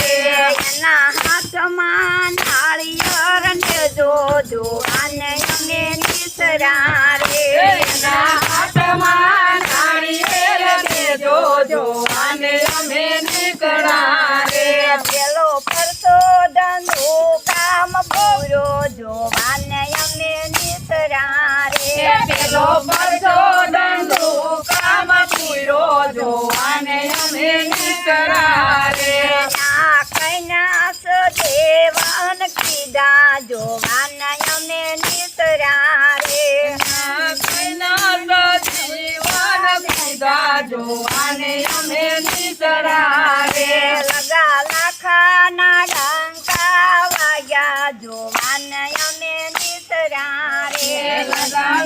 રે એના હાથમાં નાળિયેર લેજો અને રે હાથમાં અમે નીકળા રે પેલો કામ જોવાને અમે જોવાને અમે નીતરા રે જોવાને અમે નીતરા રે લગા લાખાના ડંકા વાગ્યા. જોવાને અમે નીતરા રે લગા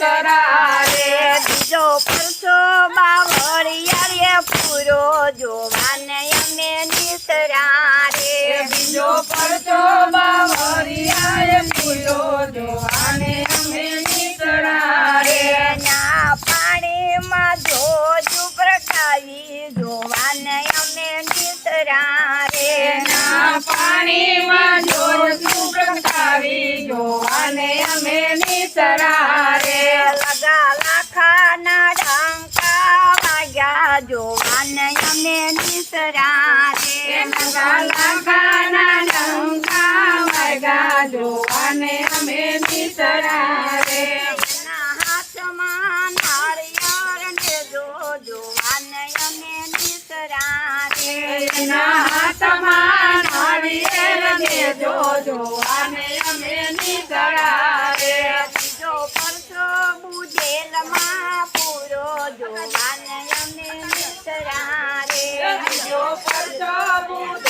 રે બીજો પરસો બાવળિયા રે પૂરો જોવાને અમે નિસરારે. રે બીજો પરચો અમને નિસરારે જો અને અમે નિસરારે હાથમાં અને અમે નિસરારે હાથમાં નારિયર ને અને અમે નિસરારે જો પરસો બુજેલમાં પૂરો જો અને Yeah.